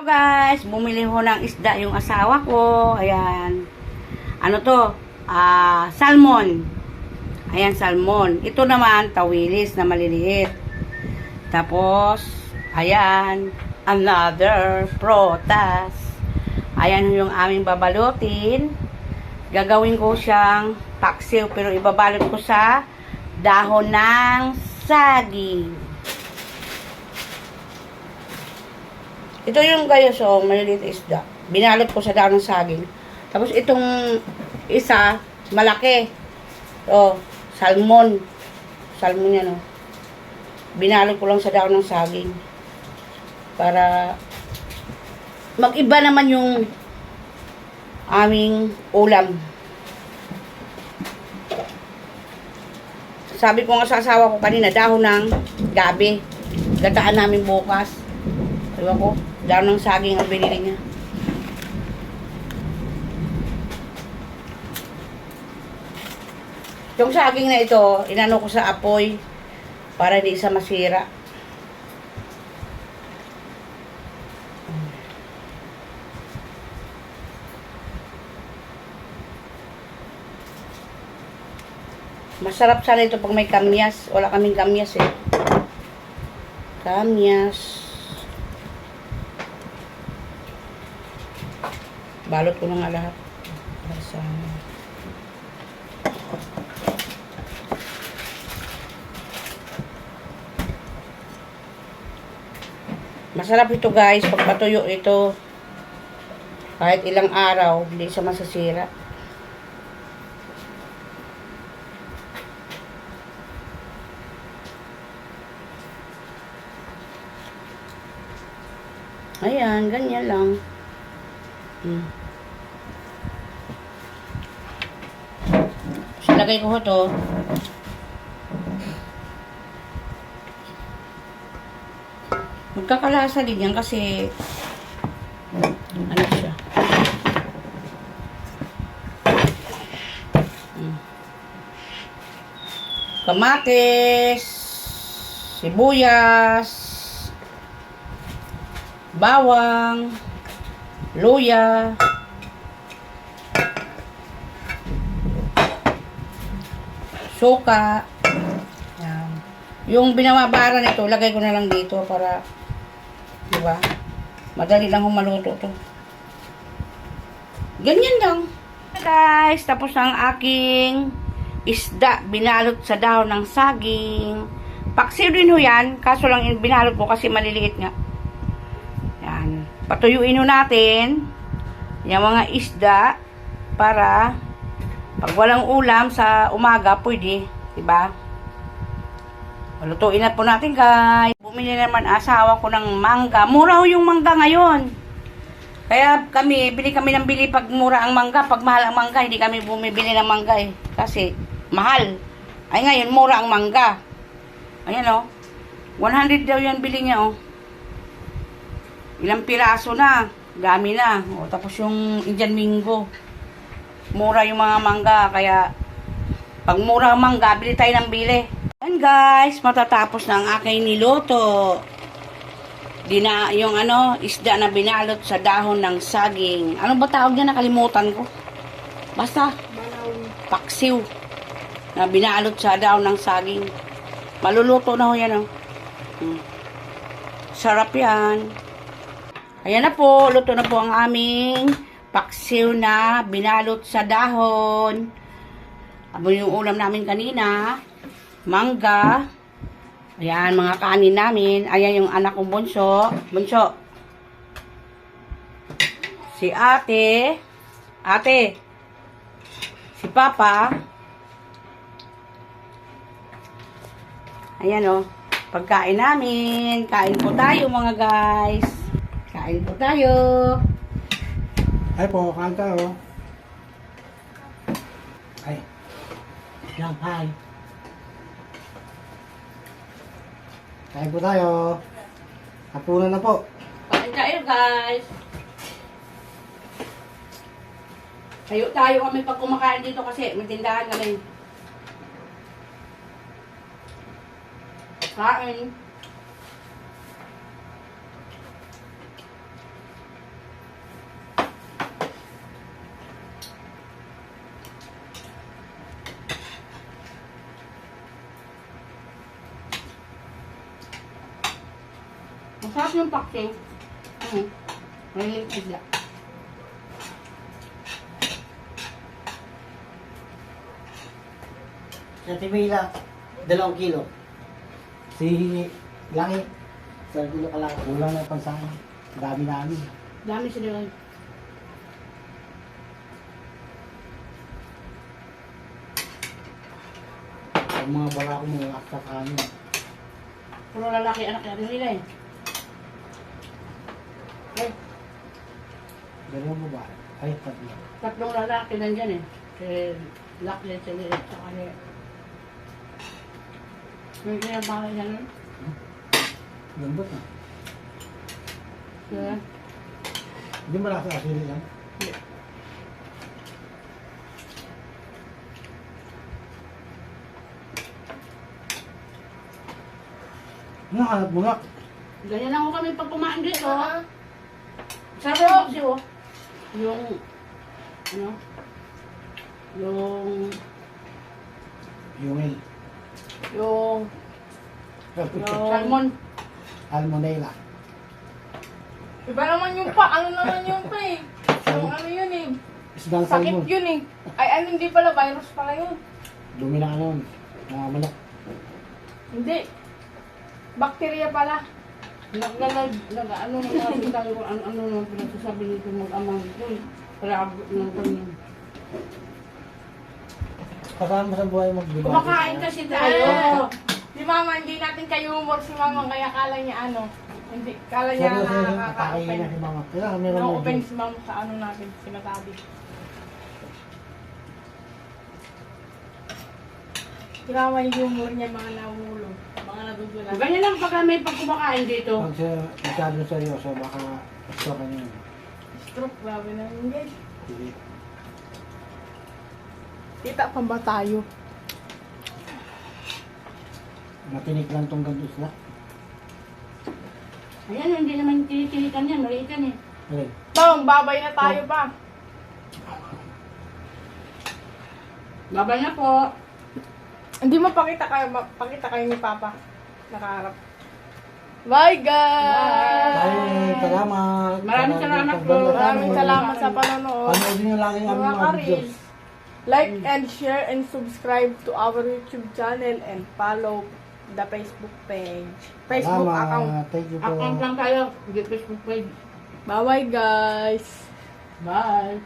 So guys, bumili ho ng isda yung asawa ko. Ayan. Ano to? Ah, salmon. Ayan, salmon. Ito naman, tawilis na maliliit. Tapos, ayan, another protas. Ayan yung aming babalutin. Gagawin ko siyang paksiw, pero ibabalot ko sa dahon ng saging. Ito yung gayosong, maliliit isda. Binalot ko sa dahon ng saging. Tapos itong isa, malaki. Oh, salmon. Salmon yan, oh. Binalot ko lang sa dahon ng saging. Para mag-iba naman yung aming ulam. Sabi ko nga sa asawa ko kanina, dahon ng gabi. Gataan namin bukas. Diba ko? Dahon ng saging ang binili niya. Yung saging na ito, inano ko sa apoy para hindi sa masira. Masarap sana ito pag may kamyas. Wala kaming kamyas eh. Kamyas. Balot ko na nga lahat. Para sa... Masarap ito guys. Pag patuyo ito, kahit ilang araw, hindi siya masasira. Ayan, ganyan lang. Hmm. So, ko ho to. Magkakalasa din yan kasi ano siya. Hmm. Kamatis, sibuyas, bawang, luya, suka. Yan. Yung binababara nito, lagay ko na lang dito para, di ba? Madali lang humaluto to. Ganyan lang. Guys, tapos ang aking isda binalot sa dahon ng saging. Paksiw din ho yan, kaso lang binalot ko kasi maliliit nga. Yan. Patuyuin ho natin yung mga isda para pag walang ulam sa umaga, pwede. Diba? Lutuin na po natin guys. Bumili naman asawa ko ng mangga. Mura ho yung mangga ngayon. Kaya kami, bili kami ng bili pag mura ang mangga. Pag mahal ang mangga, hindi kami bumibili ng mangga eh. Kasi mahal. Ay ngayon, mura ang mangga. Ayan o. 100 daw yan bili niya o. Ilang piraso na. Dami na. O, tapos yung Indian Mingo. Mura yung mga mangga. Kaya, pag mura ang mangga, bili tayo ng bili. Ayan guys, matatapos na ang aking niluto. Dina, yung ano, isda na binalot sa dahon ng saging. Ano ba tawag niya? Nakalimutan ko. Basta, paksiw. Na binalot sa dahon ng saging. Maluluto na ho yan, oh. Hmm. Sarap yan. Ayan na po, luto na po ang aming paksiw na binalot sa dahon. Abo yung ulam namin kanina. Mangga. Ayan, mga kanin namin. Ayan yung anak kong bunso. Bunso. Si ate. Ate. Si papa. Ayan o. Pagkain namin. Kain po tayo mga guys. Kain po tayo. Ay po, kain tayo. Ay. Yan, hi. Kain po tayo. Hapunan na po. Kain tayo guys. Tayo tayo kami pag kumakain dito kasi may tindahan kami. Kain. Masarap yung paksiw. Maliliit na isda. Sa Tibila, dalawang kilo. Si Langit, sa kilo ka lang. Kulang na pansahan. Dami namin. Dami sila lang. Ang mga bala ko mga akta kami. Puro lalaki anak natin nila. Eh, Dalawang babae. Ay, tatlo. tatlong lalaki nandyan eh. Si Lachlan, si Lilit, saka si... May kinabahan niya nun. Lambot na. Diba? Hindi mo lang sa asili yan. Ano hanap mo nga? Ganyan lang ako kami pag kumain dito. Sarap yung paksiw oh. Yung... Ano? Yung... Yungil. Yung... Yung... Salmon. Almonela. Iba naman yung pa, ano naman yung pa eh. Yung ano yun eh. Isdang Sakit salmon. yun eh. Ay, ano, hindi pala, virus pala yun. Dumi na ano yun. Mga manok. Hindi. Bakterya pala. Nag, nag, nag, nag, ano na mga sabi ko, ano, ano na pinagsasabi nito mag-amang ito. Kaya ng ganyan. Kasama sa buhay magbibigay. Kumakain kasi tayo. Si mama, hindi natin kayo humor si mama, kaya kala niya ano. Hindi, kala niya yun. Atake nakaka-open. na si mama. Kailangan meron Na-open medyo. si mama sa ano natin, sinasabi. Si mama yung humor niya, mga nahulog, mga nagugulat. Ganyan lang pag may pag kumakain dito. Pag siya masyadong seryoso, baka gusto ka niya. Stroke, grabe na yun guys. Hindi. Kita pa ba tayo? Matinik lang tong ganito isla. Ayan, hindi naman tinitilikan yan. Maliit yan eh. Alin? Tong, babay na tayo pa. Babay na po. Hindi mo pakita kayo, pakita kayo ni Papa. Nakaharap. Bye guys! Ay, salamat. Maraming salamat po. Maraming salamat sa panonood. Panoodin nyo lagi ang Mga videos. like and share and subscribe to our YouTube channel and follow the Facebook page. Facebook Salamat. account. Thank you po. Account lang tayo. Hindi Facebook page. Bye-bye guys! Bye.